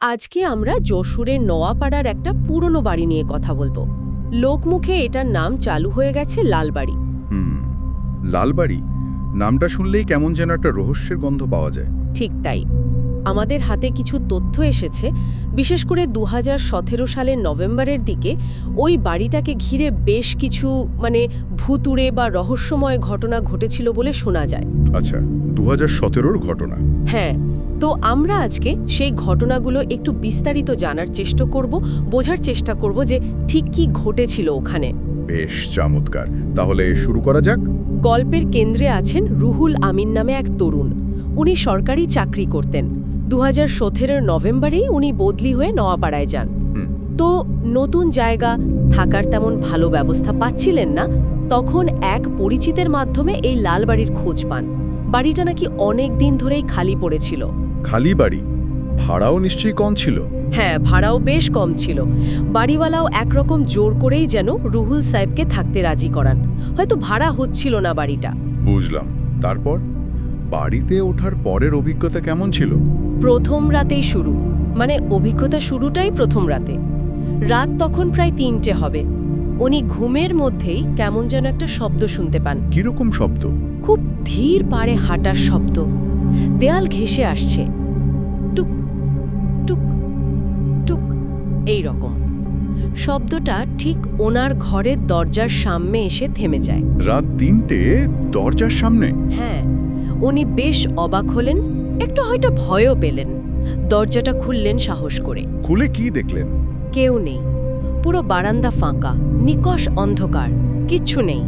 আজকে আমরা যশোরের নোয়াপাড়ার একটা পুরনো বাড়ি নিয়ে কথা বলব। লোকমুখে এটার নাম চালু হয়ে গেছে লালবাড়ি। হুম লালবাড়ি? নামটা শুনলেই কেমন যেন একটা রহস্যের গন্ধ পাওয়া যায়। ঠিক তাই। আমাদের হাতে কিছু তথ্য এসেছে বিশেষ করে দু হাজার সতেরো সালের নভেম্বরের দিকে ওই বাড়িটাকে ঘিরে বেশ কিছু মানে ভুতুড়ে বা রহস্যময় ঘটনা ঘটেছিল বলে শোনা যায়। আচ্ছা দু হাজার সতেরোর ঘটনা। হ্যাঁ তো আমরা আজকে সেই ঘটনাগুলো একটু বিস্তারিত জানার চেষ্টা করব বোঝার চেষ্টা করব যে ঠিক কি ঘটেছিল ওখানে। বেশ চমৎকার। তাহলে শুরু করা যাক। গল্পের কেন্দ্রে আছেন রুহুল আমিন নামে এক তরুণ। উনি সরকারি চাকরি করতেন। দু হাজার সতেরোর নভেম্বরেই উনি বদলি হয়ে নওয়াপাড়ায় যান। তো নতুন জায়গা থাকার তেমন ভালো ব্যবস্থা পাচ্ছিলেন না তখন এক পরিচিতের মাধ্যমে এই লালবাড়ির খোঁজ পান। বাড়িটা নাকি অনেক দিন ধরেই খালি পড়েছিল। খালি বাড়ি? ভাড়াও নিশ্চয়ই কম ছিল। হ্যাঁ ভাড়াও বেশ কম ছিল। বাড়িওয়ালাও একরকম জোর করেই যেন রুহুল সাহেবকে থাকতে রাজি করান। হয়তো ভাড়া হচ্ছিল না বাড়িটা। বুঝলাম। তারপর? বাড়িতে ওঠার পরের অভিজ্ঞতা কেমন ছিল? প্রথম রাতেই শুরু। মানে অভিজ্ঞতা শুরুটাই প্রথম রাতে। রাত তখন প্রায় তিনটে হবে। উনি ঘুমের মধ্যেই কেমন যেন একটা শব্দ শুনতে পান। কীরকম শব্দ? খুব ধীর পাড়ে হাঁটার শব্দ। দেয়াল ঘেঁষে আসছে। টুক টুক টুক এই রকম। শব্দটা ঠিক ওনার ঘরের দরজার সামনে এসে থেমে যায়। রাত তিনটে দরজার সামনে? হ্যাঁ উনি বেশ অবাক হলেন একটু হয়তো ভয়ও পেলেন। দরজাটা খুললেন সাহস করে। খুলে কি দেখলেন? কেউ নেই। পুরো বারান্দা ফাঁকা নিকষ অন্ধকার কিচ্ছু নেই।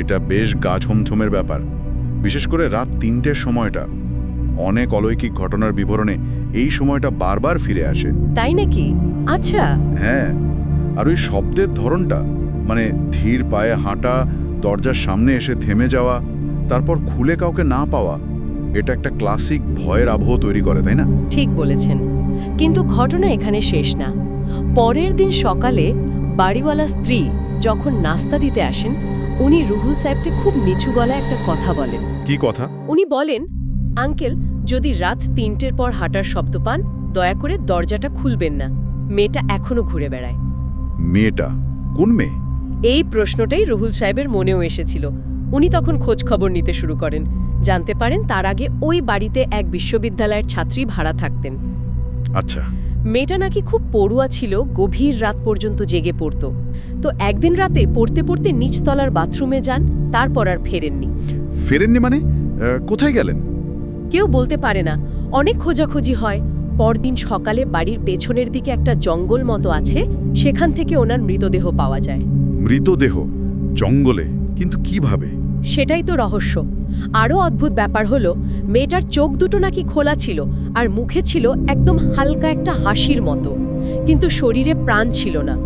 এটা বেশ গা ছমছমের ব্যাপার। বিশেষ করে রাত তিনটের সময়টা। অনেক অলৌকিক ঘটনার বিবরণে এই সময়টা বারবার ফিরে আসে। তাই নাকি? আচ্ছা। হ্যাঁ। আর ওই শব্দের ধরনটা মানে ধীর পায়ে হাঁটা দরজার সামনে এসে থেমে যাওয়া তারপর খুলে কাউকে না পাওয়া এটা একটা ক্লাসিক ভয়ের আবহ তৈরি করে তাই না? ঠিক বলেছেন। কিন্তু ঘটনা এখানে শেষ না। পরের দিন সকালে বাড়িওয়ালা স্ত্রী যখন নাস্তা দিতে আসেন উনি রুহুল সাহেবকে খুব নিচু গলায় একটা কথা বলেন। কি কথা? উনি বলেন আঙ্কেল যদি রাত তিনটের পর হাঁটার শব্দ পান দয়া করে দরজাটা খুলবেন না। মেয়েটা এখনও ঘুরে বেড়ায়। মেয়েটা? কোন মেয়ে? এই প্রশ্নটাই রুহুল সাহেবের মনেও এসেছিল। উনি তখন খোঁজ খবর নিতে শুরু করেন। জানতে পারেন তার আগে ওই বাড়িতে এক বিশ্ববিদ্যালয়ের ছাত্রী ভাড়া থাকতেন। আচ্ছা। মেয়েটা নাকি খুব পড়ুয়া ছিল গভীর রাত পর্যন্ত জেগে পড়ত। তো একদিন রাতে পড়তে পড়তে নিচতলার বাথরুমে যান তারপর আর ফেরেননি। ফেরেননি মানে? কোথায় গেলেন? কেউ বলতে পারে না। অনেক খোঁজাখুঁজি হয়। পরদিন সকালে বাড়ির পেছনের দিকে একটা জঙ্গল মতো আছে সেখান থেকে ওনার মৃতদেহ পাওয়া যায়। মৃতদেহ? জঙ্গলে? কিন্তু কীভাবে? সেটাই তো রহস্য। আরও অদ্ভুত ব্যাপার হলো মেয়েটার চোখ দুটো নাকি খোলা ছিল আর মুখে ছিল একদম হালকা একটা হাসির মতো। কিন্তু শরীরে প্রাণ ছিল না।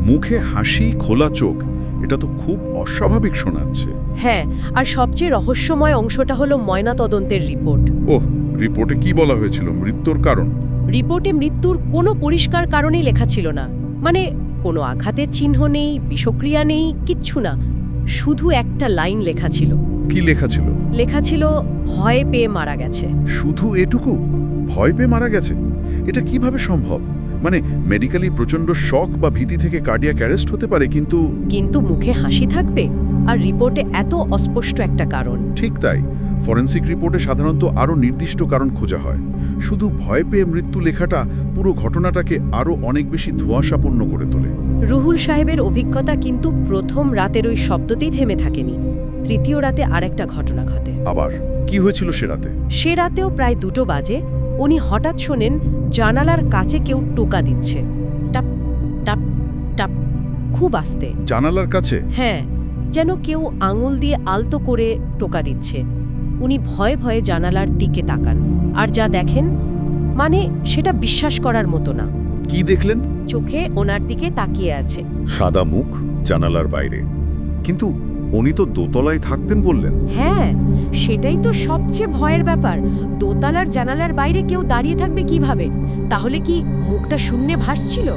মুখে হাসি খোলা চোখ এটা তো খুব অস্বাভাবিক শোনাচ্ছে। হ্যাঁ আর সবচেয়ে রহস্যময় অংশটা হলো ময়নাতদন্তের রিপোর্ট। ওহ রিপোর্টে কি বলা হয়েছিল? মৃত্যুর কারণ? রিপোর্টে মৃত্যুর কোনো পরিষ্কার কারণেই লেখা ছিল না। মানে কোনো আঘাতের চিহ্ন নেই বিষক্রিয়া নেই কিচ্ছু না। শুধু একটা লাইন লেখা ছিল। কি লেখা ছিল? লেখা ছিল ভয় পেয়ে মারা গেছে। শুধু এটুকু? ভয় পেয়ে মারা গেছে? এটা কীভাবে সম্ভব? মানে মেডিকেলি প্রচণ্ড শক বা ভীতি থেকে কার্ডিয়াক অ্যারেস্ট হতে পারে কিন্তু কিন্তু মুখে হাসি থাকবে? আর রিপোর্টে এত অস্পষ্ট একটা কারণ। ঠিক তাই। ফরেন্সিক রিপোর্টে সাধারণত আরও নির্দিষ্ট কারণ খোঁজা হয়। শুধু ভয় পেয়ে মৃত্যু লেখাটা পুরো ঘটনাটাকে আরও অনেক বেশি ধোঁয়াশাপন্ন করে তোলে। রুহুল সাহেবের অভিজ্ঞতা কিন্তু প্রথম রাতের ওই শব্দতেই থেমে থাকেনি। তৃতীয় রাতে আরেকটা ঘটনা ঘটে। আবার? কি হয়েছিল সে রাতে? সে রাতেও প্রায় দুটো বাজে। উনি হঠাৎ শোনেন জানালার কাছে কেউ টোকা দিচ্ছে। টাপ টাপ টাপ খুব আস্তে। জানালার কাছে? হ্যাঁ যেন কেউ আঙুল দিয়ে আলতো করে টোকা দিচ্ছে। উনি ভয়ে ভয়ে জানালার দিকে তাকান। আর যা দেখেন মানে সেটা বিশ্বাস করার মতো না। কি দেখলেন? চোখে ওনার দিকে তাকিয়ে আছে। সাদা মুখ জানালার বাইরে। কিন্তু উনি তো দোতলায় থাকতেন বললেন। হ্যাঁ সেটাই তো সবচেয়ে ভয়ের ব্যাপার। দোতলার জানালার বাইরে কেউ দাঁড়িয়ে থাকবে কীভাবে? তাহলে কি মুখটা শূন্যে ভাসছিল?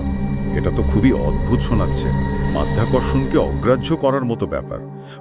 এটা তো খুবই অদ্ভুত শোনাচ্ছে। মাধ্যাকর্ষণকে অগ্রাহ্য করার মতো ব্যাপার।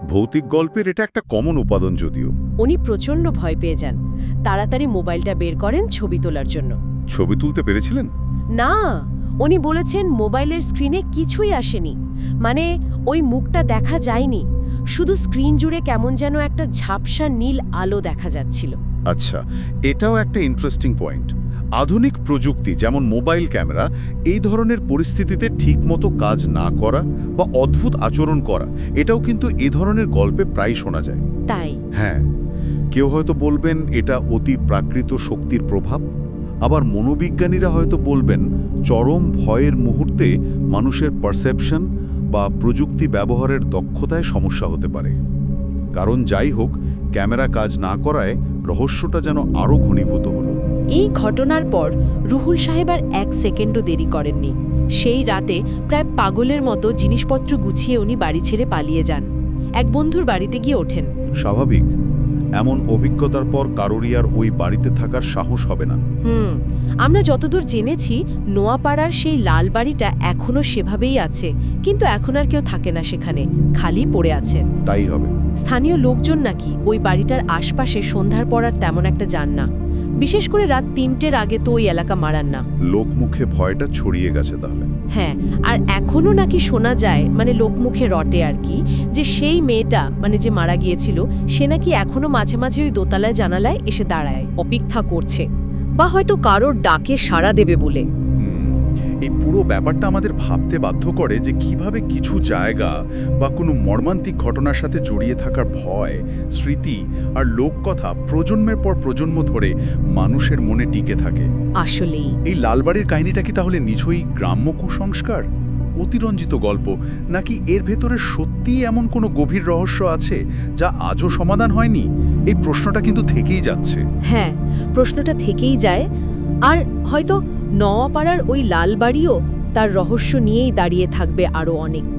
ভৌতিক গল্পের এটা একটা কমন উপাদান যদিও। উনি প্রচণ্ড ভয় পেয়ে যান। তাড়াতাড়ি মোবাইলটা বের করেন ছবি তোলার জন্য। ছবি তুলতে পেরেছিলেন? না উনি বলেছেন মোবাইলের স্ক্রিনে কিছুই আসেনি। মানে ওই মুখটা দেখা যায়নি। শুধু স্ক্রিন জুড়ে কেমন যেন একটা ঝাপসা নীল আলো দেখা যাচ্ছিল। আচ্ছা এটাও একটা ইন্টারেস্টিং পয়েন্ট আধুনিক প্রযুক্তি যেমন মোবাইল ক্যামেরা এই ধরনের পরিস্থিতিতে ঠিকমতো কাজ না করা বা অদ্ভুত আচরণ করা এটাও কিন্তু এ ধরনের গল্পে প্রায় শোনা যায়। তাই? হ্যাঁ কেউ হয়তো বলবেন এটা অতি প্রাকৃত শক্তির প্রভাব। আবার মনোবিজ্ঞানীরা হয়তো বলবেন চরম ভয়ের মুহূর্তে মানুষের পারসেপশন বা প্রযুক্তি ব্যবহারের দক্ষতায় সমস্যা হতে পারে। কারণ যাই হোক ক্যামেরা কাজ না করায় রহস্যটা যেন আরও ঘনীভূত হলো। এই ঘটনার পর রুহুল সাহেব আর এক সেকেন্ডও দেরি করেননি। সেই রাতে প্রায় পাগলের মতো জিনিসপত্র গুছিয়ে উনি বাড়ি ছেড়ে পালিয়ে যান। এক বন্ধুর বাড়িতে গিয়ে ওঠেন। স্বাভাবিক। এমন অভিজ্ঞতার পর কারোরই আর ওই বাড়িতে থাকার সাহস হবে না। হুম আমরা যতদূর জেনেছি নোয়াপাড়ার সেই লাল বাড়িটা এখনও সেভাবেই আছে কিন্তু এখন আর কেউ থাকে না সেখানে খালি পড়ে আছে। তাই হবে। স্থানীয় লোকজন নাকি ওই বাড়িটার আশপাশে সন্ধ্যার পর আর তেমন একটা যান না। বিশেষ করে রাত তিনটের আগে তো ওই এলাকা মারান না। লোকমুখে ভয়টা ছড়িয়ে গেছে তাহলে। হ্যাঁ আর এখনও নাকি শোনা যায় মানে লোকমুখে রটে আর কি, যে সেই মেয়েটা মানে যে মারা গিয়েছিল, সে নাকি এখনও মাঝে মাঝে ওই দোতলায়, জানালায় এসে দাঁড়ায়, অপেক্ষা করছে, বা হয়তো কারোর ডাকে সাড়া দেবে বলে। এই পুরো ব্যাপারটা আমাদের ভাবতে বাধ্য করে যে কীভাবে কিছু জায়গা বা কোনো মর্মান্তিক ঘটনার সাথে জড়িয়ে থাকার ভয় স্মৃতি আর লোককথা প্রজন্মের পর প্রজন্ম ধরে মানুষের মনে টিকে থাকে। আসলেই। এই লালবাড়ির কাহিনীটা কি তাহলে নিছই গ্রাম্য কুসংস্কার অতিরঞ্জিত গল্প নাকি এর ভেতরে সত্যিই এমন কোনো গভীর রহস্য আছে যা আজও সমাধান হয়নি? এই প্রশ্নটা কিন্তু থেকেই যাচ্ছে। হ্যাঁ প্রশ্নটা থেকেই যায়। আর হয়তো নওয়াপাড়ার ওই লাল বাড়িও তার রহস্য নিয়েই দাঁড়িয়ে থাকবে আরও অনেক।